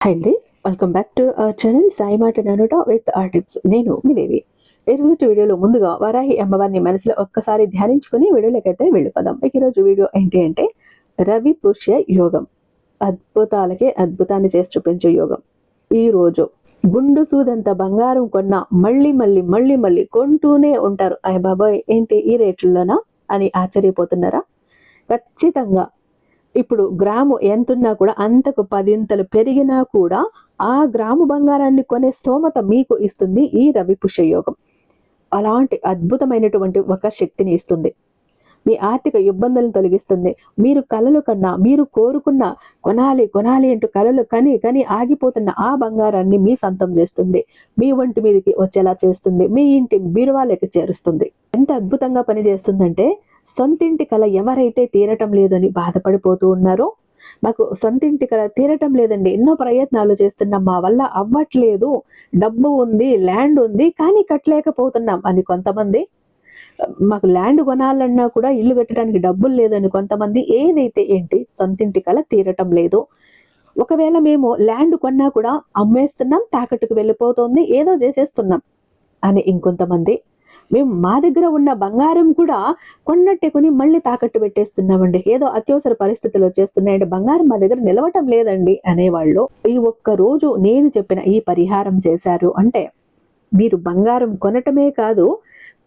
Hi అండి welcome back to our channel Sai మాట ననుట విత్ ఆర్ టిప్స్ నేను మీ దేవి. ఈరోజు వీడియోలో ముందుగా వరాహి అమ్మవారిని మనసులో ఒక్కసారి ధ్యానించుకుని వీడియోలోకైతే వెళ్ళిపోదాం. ఇక ఈరోజు వీడియో ఏంటి అంటే రవి పుష్య యోగం. అద్భుతాలకే అద్భుతాన్ని చేసి చూపించే యోగం. ఈ రోజు గుండు సూదంత బంగారం కొన్న మళ్ళీ మళ్ళీ మళ్ళీ మళ్ళీ కొంటూనే ఉంటారు. అయ్య బాబాయ్ ఏంటి ఈ రేట్లలోనా అని ఆశ్చర్యపోతున్నారా? ఖచ్చితంగా ఇప్పుడు గ్రాము ఎంతున్నా కూడా అంతకు పదింతలు పెరిగినా కూడా ఆ గ్రాము బంగారాన్ని కొనే స్తోమత మీకు ఇస్తుంది ఈ రవి పుష్యయోగం అలాంటి అద్భుతమైనటువంటి ఒక శక్తిని ఇస్తుంది. మీ ఆర్థిక ఇబ్బందులను తొలగిస్తుంది. మీరు కలలు కన్నా మీరు కోరుకున్న కొనాలి కొనాలి అంటూ కలలు కని కని ఆగిపోతున్న ఆ బంగారాన్ని మీ సొంతం చేస్తుంది. మీ ఒంటి మీదకి వచ్చేలా చేస్తుంది. మీ ఇంటి బీరువాలకి చేరుస్తుంది. ఎంత అద్భుతంగా పనిచేస్తుందంటే సొంతింటి కళ ఎవరైతే తీరటం లేదని బాధపడిపోతూ ఉన్నారో మాకు సొంతింటి కళ తీరటం లేదండి. ఎన్నో ప్రయత్నాలు చేస్తున్నాం. మా వల్ల అవ్వట్లేదు. డబ్బు ఉంది ల్యాండ్ ఉంది కానీ కట్టలేకపోతున్నాం అని కొంతమంది మాకు ల్యాండ్ కొనాలన్నా కూడా ఇల్లు కట్టడానికి డబ్బులు లేదని కొంతమంది ఏదైతే ఏంటి సొంతింటి కళ తీరటం లేదు. ఒకవేళ మేము ల్యాండ్ కొన్నా కూడా అమ్మేస్తున్నాం తాకట్టుకు వెళ్ళిపోతుంది ఏదో చేసేస్తున్నాం అని ఇంకొంతమంది మేము మా దగ్గర ఉన్న బంగారం కూడా కొన్నట్టే కొని మళ్ళీ తాకట్టు పెట్టేస్తున్నామండి. ఏదో అత్యవసర పరిస్థితులు వచ్చేస్తున్నాయండి. బంగారం మా దగ్గర నిలవటం లేదండి అనేవాళ్ళు. ఈ ఒక్క రోజు నేను చెప్పిన ఈ పరిహారం చేశారు అంటే మీరు బంగారం కొనటమే కాదు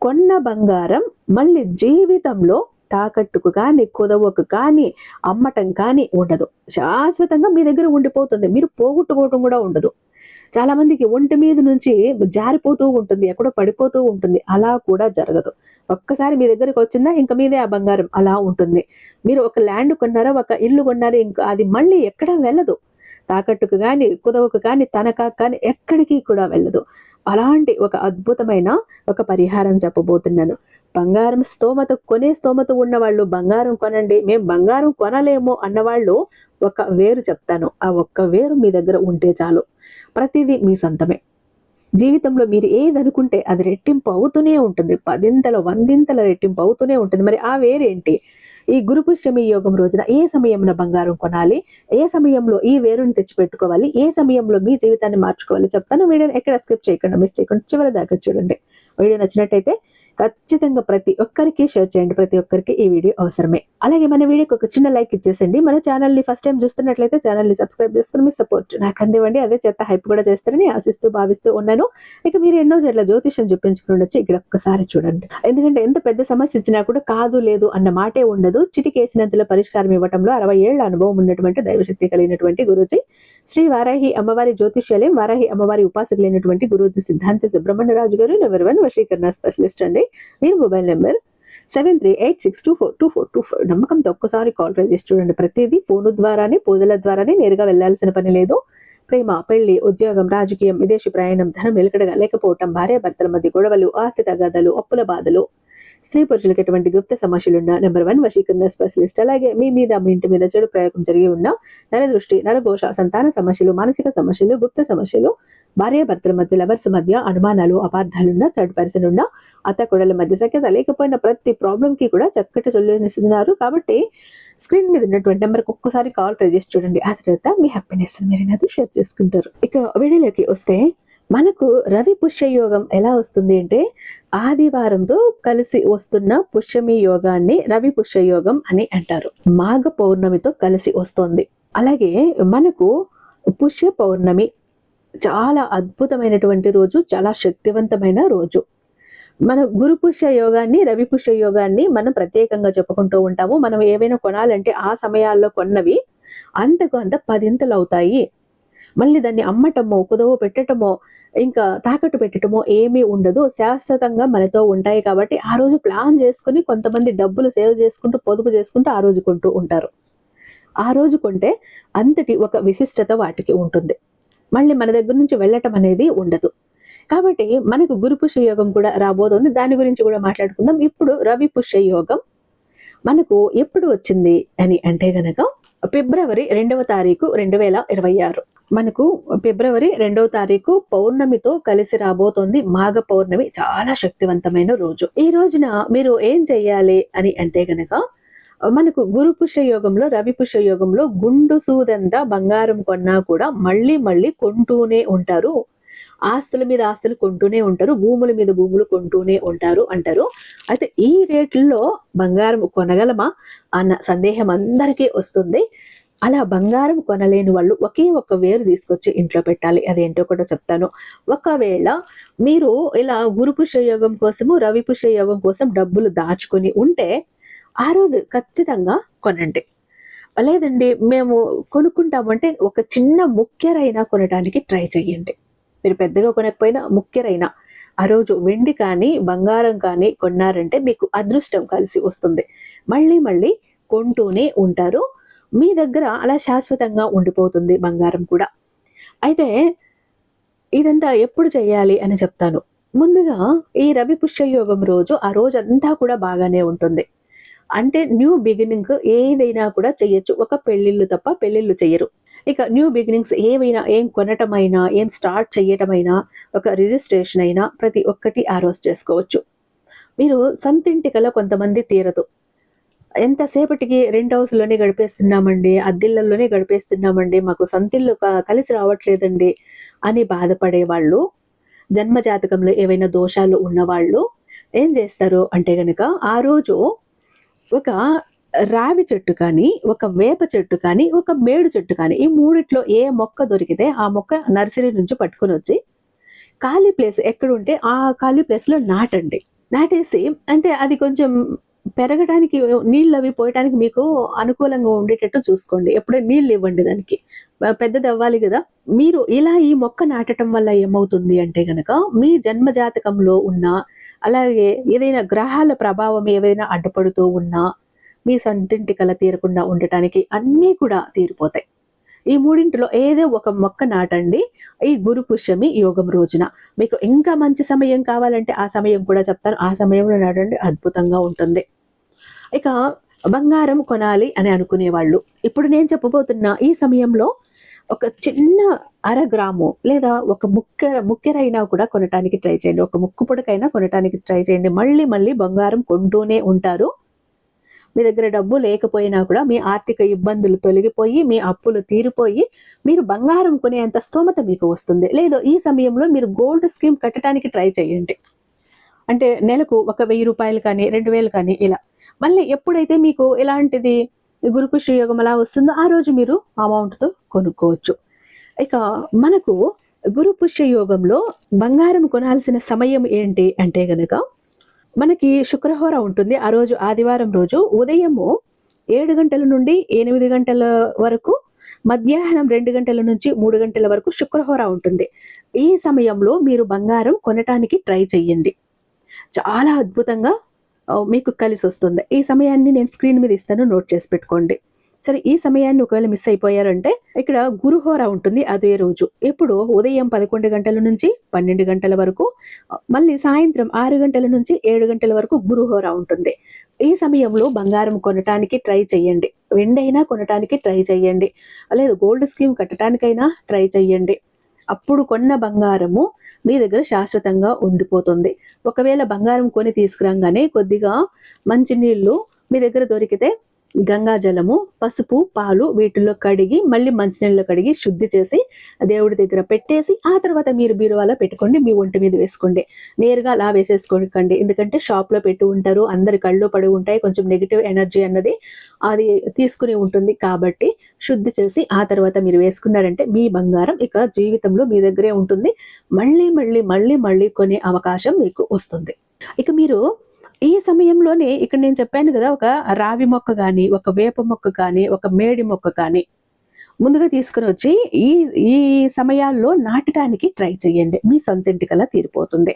కొన్న బంగారం మళ్ళీ జీవితంలో తాకట్టుకు కానీ కుదవకు కానీ అమ్మటం కానీ ఉండదు. శాశ్వతంగా మీ దగ్గర ఉండిపోతుంది. మీరు పోగొట్టుకోవటం కూడా ఉండదు. చాలా మందికి ఒంటి మీద నుంచి జారిపోతూ ఉంటుంది ఎక్కడో పడిపోతూ ఉంటుంది. అలా కూడా జరగదు. ఒక్కసారి మీ దగ్గరికి వచ్చిందా? ఇంకా మీదే ఆ బంగారం. అలా ఉంటుంది. మీరు ఒక ల్యాండ్ కొన్నారా? ఒక ఇల్లు కొన్నారా? ఇంకా అది మళ్ళీ ఎక్కడ వెళ్ళదు. తాకట్టుకు కానీ కుదవకు కానీ తనకా కానీ ఎక్కడికి కూడా వెళ్ళదు. అలాంటి ఒక అద్భుతమైన ఒక పరిహారం చెప్పబోతున్నాను. బంగారం స్తోమత కొనే స్తోమత ఉన్న వాళ్ళు బంగారం కొనండి. మేము బంగారం కొనలేము అన్నవాళ్ళు ఒక వేరు చెప్తాను. ఆ ఒక్క వేరు మీ దగ్గర ఉంటే చాలు. ప్రతిదీ మీ సొంతమే. జీవితంలో మీరు ఏది అనుకుంటే అది రెట్టింపు అవుతూనే ఉంటుంది. పదింతల వందింతల రెట్టింపు అవుతూనే ఉంటుంది. మరి ఆ వేరేంటి? ఈ గురుపుష్యమి యోగం రోజున ఏ సమయంలో బంగారం కొనాలి? ఏ సమయంలో ఈ వేరుని తెచ్చిపెట్టుకోవాలి? ఏ సమయంలో మీ జీవితాన్ని మార్చుకోవాలి? చెప్తాను. వీడియోని ఎక్కడ స్కిప్ చేయకుండా మిస్ చేయకుండా చివరి దాకా చూడండి. వీడియో నచ్చినట్టయితే ఖచ్చితంగా ప్రతి ఒక్కరికి షేర్ చేయండి. ప్రతి ఒక్కరికి ఈ వీడియో అవసరమే. అలాగే మన వీడియోకి ఒక చిన్న లైక్ ఇచ్చేసండి. మన ఛానల్ని ఫస్ట్ టైం చూస్తున్నట్లయితే ఛానల్ని సబ్స్క్రైబ్ చేసుకుని మీ సపోర్ట్ నాకు అందివ్వండి. అదే చెత్త హైప్ కూడా చేస్తారని ఆశిస్తూ భావిస్తూ ఉన్నాను. ఇక మీరు ఎన్నో చోట్ల జ్యోతిష్యం చూపించుకుని వచ్చి ఇక్కడ ఒక్కసారి చూడండి. ఎందుకంటే ఎంత పెద్ద సమస్య ఇచ్చినా కూడా కాదు లేదు అన్న మాటే ఉండదు. చిటికేసినంతలో పరిష్కారం ఇవ్వడంలో అరవై ఏళ్ళ అనుభవం ఉన్నటువంటి దైవశక్తి కలిగినటువంటి గురుజీ శ్రీ వారాహి అమ్మవారి జ్యోతిష్యాలయం వారాహి అమ్మవారి ఉపాసకులైనటువంటి గురూజీ సిద్ధాంత సుబ్రహ్మణ్య రాజు గారు నెంబర్ వన్ వశీకరణ స్పెషలిస్ట్ అండి. మీరు mobile number seven three eight six two four two four two four. నమ్మకంతో ఒక్కసారి కాల్ ట్రై చేసి చూడండి. ప్రతిదీ ఫోను ద్వారానే పూజల ద్వారానే నేరుగా వెళ్ళాల్సిన పని లేదు. ప్రేమ పెళ్ళి ఉద్యోగం రాజకీయం విదేశీ ప్రయాణం ధనం నిలకడగా లేకపోవటం భార్యాభర్తల మధ్య గొడవలు ఆస్తి తగాదాలు అప్పుల బాధలు స్త్రీ పురుషులకు ఎటువంటి గుప్త సమస్యలున్నా నెంబర్ వన్ వశీకరణ స్పెషలిస్ట్ అలాగే మీ మీద మీ ఇంటి మీద చెడు ప్రయోగం జరిగి ఉన్న నరదృష్టి నరఘోష సంతాన సమస్యలు మానసిక సమస్యలు గుప్త సమస్యలు భార్యాభర్తల మధ్య లవర్స్ మధ్య అనుమానాలు అపార్థాలున్నా థర్డ్ పర్సన్ ఉన్న అత్త కొడల మధ్య సఖ్యత లేకపోయిన ప్రతి ప్రాబ్లం కి కూడా చక్కటి సొల్యూషన్ ఇస్తున్నారు. కాబట్టి స్క్రీన్ మీద ఉన్నటువంటి నెంబర్కి ఒక్కసారి కాల్ ట్రై చేసి చూడండి. ఆ తర్వాత మీ హ్యాపీనెస్ మీరు అనేది షేర్ చేసుకుంటారు. ఇక వీడియోలోకి వస్తే మనకు రవి పుష్య యోగం ఎలా వస్తుంది అంటే ఆదివారంతో కలిసి వస్తున్న పుష్యమి యోగాన్ని రవి పుష్య యోగం అని అంటారు. మాఘ పౌర్ణమితో కలిసి వస్తుంది. అలాగే మనకు పుష్య పౌర్ణమి చాలా అద్భుతమైనటువంటి రోజు చాలా శక్తివంతమైన రోజు. మన గురు పుష్య యోగాన్ని రవి పుష్య యోగాన్ని మనం ప్రత్యేకంగా చెప్పుకుంటూ ఉంటాము. మనం ఏవైనా కొనాలంటే ఆ సమయాల్లో కొన్నవి అంతకు అంత పదింతలు అవుతాయి. మళ్ళీ దాన్ని అమ్మటమో కుదవ పెట్టటమో ఇంకా తాకట్టు పెట్టటమో ఏమీ ఉండదు. శాశ్వతంగా మనతో ఉంటాయి కాబట్టి ఆ రోజు ప్లాన్ చేసుకుని కొంతమంది డబ్బులు సేవ్ చేసుకుంటూ పొదుపు చేసుకుంటూ ఆ రోజు కొంటూ ఉంటారు. ఆ రోజు కొంటే అంతటి ఒక విశిష్టత వాటికి ఉంటుంది. మళ్ళీ మన దగ్గర నుంచి వెళ్ళటం అనేది ఉండదు. కాబట్టి మనకు గురు పుష్య యోగం కూడా రాబోతుంది. దాని గురించి కూడా మాట్లాడుకుందాం. ఇప్పుడు రవి పుష్య యోగం. మనకు ఎప్పుడు వచ్చింది అని అంటే గనక ఫిబ్రవరి రెండవ తారీఖు రెండు వేల ఇరవై ఆరు. మనకు ఫిబ్రవరి రెండవ తారీఖు పౌర్ణమితో కలిసి రాబోతోంది మాఘ పౌర్ణమి. చాలా శక్తివంతమైన రోజు. ఈ రోజున మీరు ఏం చెయ్యాలి అని అంటే గనక మనకు గురు పుష్య యోగంలో రవి పుష్య యోగంలో గుండు సూదంతా బంగారం కొన్నా కూడా మళ్ళీ మళ్ళీ కొంటూనే ఉంటారు. ఆస్తుల మీద ఆస్తులు కొంటూనే ఉంటారు. భూముల మీద భూములు కొంటూనే ఉంటారు అంటారు. అయితే ఈ రేట్లలో బంగారం కొనగలమా? అన్న సందేహం అందరికీ వస్తుంది. అలా బంగారం కొనలేని వాళ్ళు ఒకే ఒక్క వేరు తీసుకొచ్చి ఇంట్లో పెట్టాలి. అదేంటో కూడా చెప్తాను. ఒకవేళ మీరు ఇలా గురు యోగం కోసము రవి యోగం కోసం డబ్బులు దాచుకొని ఉంటే ఆ రోజు ఖచ్చితంగా కొనండి. లేదండి మేము కొనుక్కుంటామంటే ఒక చిన్న ముఖ్యరైనా కొనడానికి ట్రై చేయండి మీరు పెద్దగా కొనకపోయినా ముఖ్యరైనా ఆ రోజు వెండి కానీ బంగారం కానీ కొన్నారంటే మీకు అదృష్టం కలిసి వస్తుంది. మళ్ళీ మళ్ళీ కొంటూనే ఉంటారు. మీ దగ్గర అలా శాశ్వతంగా ఉండిపోతుంది బంగారం కూడా. అయితే ఇదంతా ఎప్పుడు చేయాలి అని చెప్తాను. ముందుగా ఈ రవి పుష్యయోగం రోజు ఆ రోజు అంతా కూడా బాగానే ఉంటుంది. అంటే న్యూ బిగినింగ్ ఏదైనా కూడా చేయొచ్చు ఒక పెళ్ళిళ్ళు తప్ప పెళ్ళిళ్ళు చేయరు ఇక న్యూ బిగినింగ్స్ ఏవైనా ఏం కొనటమైనా ఏం స్టార్ట్ చేయటమైనా ఒక రిజిస్ట్రేషన్ అయినా ప్రతి ఒక్కటి ఆ రోజు చేసుకోవచ్చు. మీరు సొంతింటి కల కొంతమంది తీరదు. ఎంతసేపటికి రెంట్ హౌస్లోనే గడిపేస్తున్నామండి? అద్దిళ్ళల్లోనే గడిపేస్తున్నామండి? మాకు సొంతిల్లు కలిసి రావట్లేదండి అని బాధపడే వాళ్ళు జన్మ జాతకంలో ఏవైనా దోషాలు ఉన్నవాళ్ళు ఏం చేస్తారు అంటే కనుక ఆ రోజు ఒక రావి చెట్టు కానీ ఒక వేప చెట్టు కానీ ఒక మేడు చెట్టు కానీ ఈ మూడిట్లో ఏ మొక్క దొరికితే ఆ మొక్క నర్సరీ నుంచి పట్టుకొని వచ్చి ఖాళీ ప్లేస్ ఎక్కడుంటే ఆ ఖాళీ ప్లేస్లో నాటండి. నాటేసి అంటే అది కొంచెం పెరగడానికి నీళ్ళు అవి పోయటానికి మీకు అనుకూలంగా ఉండేటట్టు చూసుకోండి. ఎప్పుడే నీళ్ళు ఇవ్వండి దానికి. పెద్దది అవ్వాలి కదా. మీరు ఇలా ఈ మొక్క నాటడం వల్ల ఏమవుతుంది అంటే గనక మీ జన్మ జాతకంలో ఉన్న అలాగే ఏదైనా గ్రహాల ప్రభావం ఏదైనా అడ్డుపడుతూ ఉన్నా మీ సొంతింటి కల తీరకుండా ఉండటానికి అన్నీ కూడా తీరిపోతాయి. ఈ మూడింటిలో ఏదో ఒక మొక్క నాటండి. ఈ గురు పుష్యమి యోగం రోజున. మీకు ఇంకా మంచి సమయం కావాలంటే ఆ సమయం కూడా చెప్తాను. ఆ సమయంలో నాటండి. అద్భుతంగా ఉంటుంది. ఇక బంగారం కొనాలి అని అనుకునేవాళ్ళు. ఇప్పుడు నేను చెప్పబోతున్న ఈ సమయంలో ఒక చిన్న అర గ్రాము లేదా ఒక ముక్క ముక్కెరైనా కూడా కొనటానికి ట్రై చేయండి. ఒక ముక్కు పొడకైనా కొనటానికి ట్రై చేయండి. మళ్ళీ మళ్ళీ బంగారం కొంటూనే ఉంటారు. మీ దగ్గర డబ్బు లేకపోయినా కూడా మీ ఆర్థిక ఇబ్బందులు తొలగిపోయి మీ అప్పులు తీరిపోయి మీరు బంగారం కొనేంత స్తోమత మీకు వస్తుంది. లేదో ఈ సమయంలో మీరు గోల్డ్ స్కీమ్ కట్టడానికి ట్రై చేయండి. అంటే నెలకు ఒక వెయ్యి రూపాయలు కానీ రెండు వేలు కానీ ఇలా మళ్ళీ ఎప్పుడైతే మీకు ఇలాంటిది గురుపుష్య యోగం అలా వస్తుందో ఆ రోజు మీరు అమౌంట్తో కొనుక్కోవచ్చు. ఇక మనకు గురు పుష్య యోగంలో బంగారం కొనాల్సిన సమయం ఏంటి అంటే గనక మనకి శుక్రహోర ఉంటుంది. ఆ రోజు ఆదివారం రోజు ఉదయము ఏడు గంటల నుండి ఎనిమిది గంటల వరకు మధ్యాహ్నం రెండు గంటల నుంచి మూడు గంటల వరకు శుక్రహోర ఉంటుంది. ఈ సమయంలో మీరు బంగారం కొనటానికి ట్రై చేయండి చాలా అద్భుతంగా మీకు కలిసి వస్తుంది ఈ సమయాన్ని నేను స్క్రీన్ మీద ఇస్తాను నోట్ చేసి పెట్టుకోండి. సరే ఈ సమయాన్ని ఒకవేళ మిస్ అయిపోయారంటే ఇక్కడ గురుహోర ఉంటుంది అదే రోజు. ఎప్పుడు? ఉదయం పదకొండు గంటల నుంచి పన్నెండు గంటల వరకు. మళ్ళీ సాయంత్రం ఆరు గంటల నుంచి ఏడు గంటల వరకు గురుహోర ఉంటుంది. ఈ సమయంలో బంగారం కొనటానికి ట్రై చేయండి. వెండైనా కొనటానికి ట్రై చేయండి. లేదు గోల్డ్ స్కీమ్ కట్టడానికైనా ట్రై చేయండి. అప్పుడు కొన్న బంగారము మీ దగ్గర శాశ్వతంగా ఉండిపోతుంది. ఒకవేళ బంగారం కొని తీసుకురాగానే కొద్దిగా మంచినీళ్ళు మీ దగ్గర దొరికితే గంగా జలము పసుపు పాలు వీటిల్లో కడిగి మళ్ళీ మంచినీళ్ళు కడిగి శుద్ధి చేసి దేవుడి దగ్గర పెట్టేసి ఆ తర్వాత మీరు బీరువాలో పెట్టుకోండి మీ ఒంటి మీద వేసుకోండి. నేరుగా అలా వేసేసుకోకండి. ఎందుకంటే షాప్లో పెట్టి ఉంటారు అందరి కళ్ళు పడి ఉంటాయి కొంచెం నెగిటివ్ ఎనర్జీ అన్నది అది తీసుకుని ఉంటుంది కాబట్టి శుద్ధి చేసి ఆ తర్వాత మీరు వేసుకున్నారంటే మీ బంగారం ఇక జీవితంలో మీ దగ్గరే ఉంటుంది. మళ్ళీ మళ్ళీ మళ్ళీ మళ్ళీ కొనే అవకాశం మీకు వస్తుంది. ఇక మీరు ఈ సమయంలోనే ఇక్కడ నేను చెప్పాను కదా ఒక రావి మొక్క కానీ ఒక వేప మొక్క కానీ ఒక మేడి మొక్క కానీ ముందుగా తీసుకుని వచ్చి ఈ ఈ సమయాల్లో నాటడానికి ట్రై చేయండి. మీ సొంత ఇంటికల్లా తీరిపోతుంది.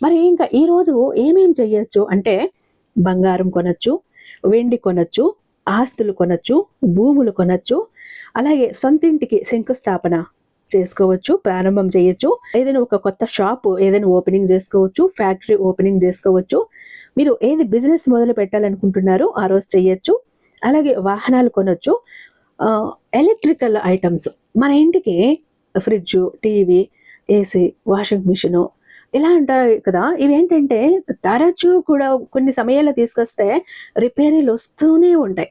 మరి ఇంకా ఈ రోజు ఏమేం చేయొచ్చు అంటే బంగారం కొనొచ్చు వెండి కొనొచ్చు ఆస్తులు కొనొచ్చు భూములు కొనొచ్చు అలాగే సొంతింటికి శంకుస్థాపన చేసుకోవచ్చు ప్రారంభం చేయొచ్చు. ఏదైనా ఒక కొత్త షాప్ ఏదైనా ఓపెనింగ్ చేసుకోవచ్చు ఫ్యాక్టరీ ఓపెనింగ్ చేసుకోవచ్చు. మీరు ఏది బిజినెస్ మొదలు పెట్టాలనుకుంటున్నారో ఆ రోజు చేయొచ్చు అలాగే వాహనాలు కొనొచ్చు. Electrical items. మన ఇంటికి fridge TV AC washing machine ఇలా ఉంటాయి కదా. ఇవేంటంటే తరచూ కూడా కొన్ని సమయాల్లో తీసుకొస్తే రిపేరీలు వస్తూనే ఉంటాయి.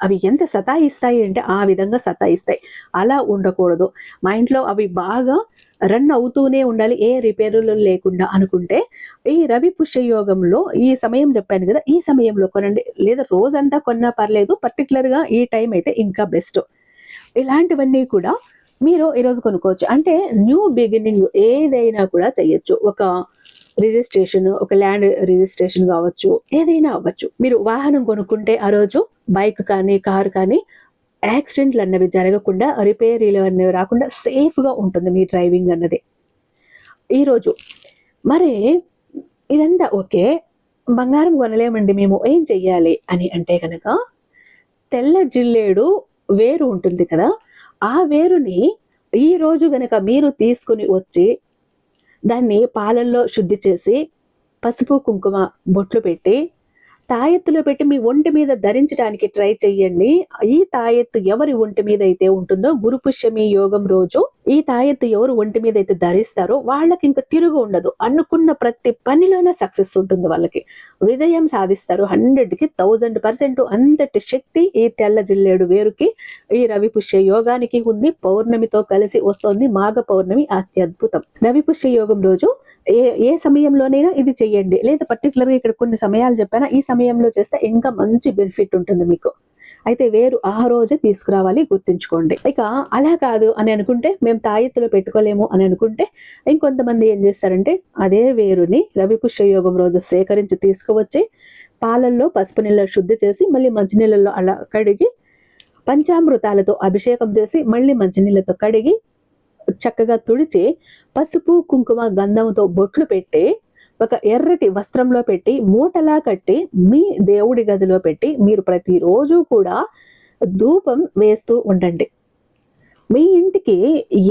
అవి ఎంత సతాయిస్తాయి అంటే ఆ విధంగా సతాయిస్తాయి. అలా ఉండకూడదు. మా ఇంట్లో అవి బాగా రన్ అవుతూనే ఉండాలి ఏ రిపేరులు లేకుండా అనుకుంటే. ఈ రవి పుష్యయోగంలో ఈ సమయం చెప్పాను కదా ఈ సమయంలో కొనండి. లేదా రోజంతా కొన్నా పర్లేదు పర్టికులర్గా ఈ టైం అయితే ఇంకా బెస్ట్. ఇలాంటివన్నీ కూడా మీరు ఈరోజు కొనుక్కోవచ్చు. అంటే న్యూ బిగినింగ్ ఏదైనా కూడా చేయొచ్చు ఒక రిజిస్ట్రేషన్ ఒక ల్యాండ్ రిజిస్ట్రేషన్ కావచ్చు ఏదైనా అవ్వచ్చు. మీరు వాహనం కొనుక్కుంటే ఆ రోజు బైక్ కానీ కార్ కానీ యాక్సిడెంట్లు అన్నవి జరగకుండా రిపేరీలు అన్నవి రాకుండా సేఫ్గా ఉంటుంది మీ డ్రైవింగ్ అన్నది. ఈరోజు మరి ఇదంతా ఓకే బంగారం కొనలేమండి మేము ఏం చెయ్యాలి అని అంటే కనుక తెల్ల జిల్లేడు వేరు ఉంటుంది కదా ఆ వేరుని ఈ రోజు గనక మీరు తీసుకుని వచ్చి దాన్ని పాలల్లో శుద్ధి చేసి పసుపు కుంకుమ బొట్లు పెట్టి తాయెత్తులో పెట్టి మీ ఒంటి మీద ధరించడానికి ట్రై చేయండి ఈ తాయెత్తు ఎవరి ఒంటి మీద అయితే ఉంటుందో గురుపుష్యమి యోగం రోజు ఈ తాయెత్తు ఎవరు ఒంటి మీద అయితే ధరిస్తారో వాళ్ళకి ఇంకా తిరుగు ఉండదు. అనుకున్న ప్రతి పనిలోనే సక్సెస్ ఉంటుంది వాళ్ళకి. విజయం సాధిస్తారు. హండ్రెడ్కి థౌజండ్ పర్సెంట్ అంతటి శక్తి ఈ తెల్ల జిల్లేడు వేరుకి ఈ రవి పుష్య యోగానికి ఉంది. పౌర్ణమితో కలిసి వస్తోంది మాఘ పౌర్ణమి అత్యద్భుతం. రవి పుష్య యోగం రోజు ఏ ఏ సమయంలోనైనా ఇది చేయండి. లేదా పర్టికులర్గా ఇక్కడ కొన్ని సమయాలు చెప్పానా? ఈ సమయంలో చేస్తే ఇంకా మంచి బెనిఫిట్ ఉంటుంది మీకు. అయితే వేరు ఆ రోజే తీసుకురావాలి గుర్తుంచుకోండి. ఇక అలా కాదు అని అనుకుంటే మేము తాయెత్తులో పెట్టుకోలేము అని అనుకుంటే ఇంకొంతమంది ఏం చేస్తారంటే అదే వేరుని రవి పుష్యయోగం రోజు సేకరించి తీసుకువచ్చి పాలల్లో పసుపు నీళ్ళలో శుద్ధి చేసి మళ్ళీ మంచినీళ్ళలో అలా కడిగి పంచామృతాలతో అభిషేకం చేసి మళ్ళీ మంచినీళ్ళతో కడిగి చక్కగా తుడిచి పసుపు కుంకుమ గంధంతో బొట్లు పెట్టి ఒక ఎర్రటి వస్త్రంలో పెట్టి మూటలా కట్టి మీ దేవుడి గదిలో పెట్టి మీరు ప్రతిరోజు కూడా ధూపం వేస్తూ ఉండండి. మీ ఇంటికి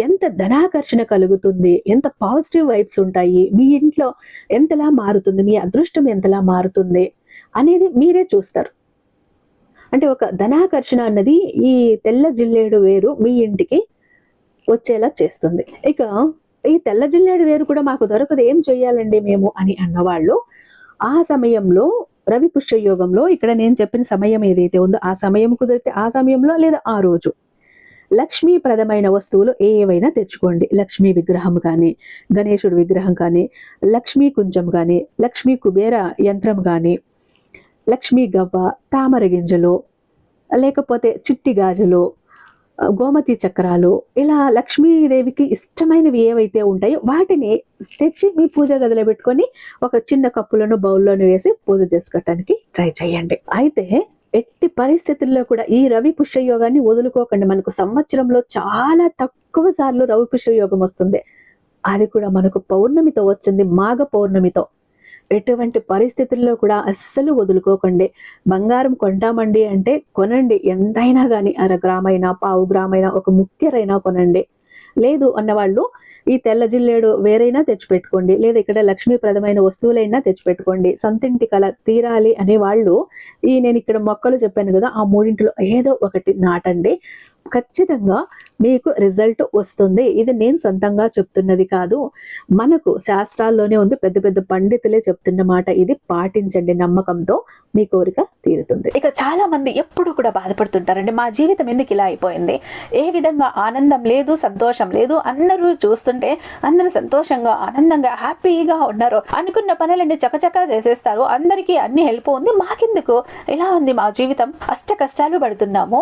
ఎంత ధనాకర్షణ కలుగుతుంది ఎంత పాజిటివ్ వైబ్స్ ఉంటాయి మీ ఇంట్లో ఎంతలా మారుతుంది మీ అదృష్టం ఎంతలా మారుతుంది అనేది మీరే చూస్తారు. అంటే ఒక ధనాకర్షణ అన్నది ఈ తెల్ల జిల్లేడు వేరు మీ ఇంటికి వచ్చేలా చేస్తుంది. ఇక ఈ తెల్ల జిల్లేడు వేరు కూడా మాకు దొరకదు ఏం చెయ్యాలండి మేము అని అన్నవాళ్ళు. ఆ సమయంలో రవి పుష్యయోగంలో ఇక్కడ నేను చెప్పిన సమయం ఏదైతే ఉందో ఆ సమయం కుదిరితే ఆ సమయంలో లేదా ఆ రోజు. లక్ష్మీప్రదమైన వస్తువులు ఏవైనా తెచ్చుకోండి. లక్ష్మీ విగ్రహం కానీ గణేశుడి విగ్రహం కానీ లక్ష్మీ కుంజం కానీ లక్ష్మీ కుబేర యంత్రం కానీ లక్ష్మీ గవ్వ తామర గింజలు లేకపోతే చిట్టి గాజులు గోమతి చక్రాలు ఇలా లక్ష్మీదేవికి ఇష్టమైనవి ఏవైతే ఉంటాయో వాటిని తెచ్చి మీ పూజ గదిలో పెట్టుకొని ఒక చిన్న కప్పులను బౌల్లోను వేసి పూజ చేసుకోవటానికి ట్రై చేయండి. అయితే ఎట్టి పరిస్థితుల్లో కూడా ఈ రవి పుష్య యోగాన్ని వదులుకోకండి. మనకు సంవత్సరంలో చాలా తక్కువ సార్లు రవి పుష్యయోగం వస్తుంది. అది కూడా మనకు పౌర్ణమితో వచ్చింది మాఘ పౌర్ణమితో. ఎటువంటి పరిస్థితుల్లో కూడా అస్సలు వదులుకోకండి. బంగారం కొంటామండి అంటే కొనండి. ఎంతైనా కానీ అర గ్రామైనా పావు గ్రామైనా ఒక ముఖ్యరైనా కొనండి. లేదు అన్నవాళ్ళు ఈ తెల్ల జిల్లేడు వేరైనా తెచ్చిపెట్టుకోండి. లేదా ఇక్కడ లక్ష్మీప్రదమైన వస్తువులైనా తెచ్చిపెట్టుకోండి. సొంతింటి కల తీరాలి అనే వాళ్ళు ఈ నేను ఇక్కడ మొక్కలు చెప్పాను కదా ఆ మూడింటిలో ఏదో ఒకటి నాటండి. ఖచ్చితంగా మీకు రిజల్ట్ వస్తుంది. ఇది నేను సొంతంగా చెప్తున్నది కాదు. మనకు శాస్త్రాల్లోనే ఉంది. పెద్ద పెద్ద పండితులే చెప్తున్న మాట ఇది పాటించండి నమ్మకంతో మీ కోరిక తీరుతుంది. ఇక చాలా మంది ఎప్పుడు కూడా బాధపడుతుంటారండి. మా జీవితం ఎందుకు ఇలా అయిపోయింది? ఏ విధంగా ఆనందం లేదు సంతోషం లేదు అందరూ చూస్తుంటే అందరూ సంతోషంగా ఆనందంగా హ్యాపీగా ఉన్నారు అనుకున్న పనులన్నీ చకచకా చేసేస్తారు. అందరికీ అన్ని హెల్ప్ ఉంది. మాకెందుకు? ఇలా ఉంది మా జీవితం? అష్ట కష్టాలు పడుతున్నాము.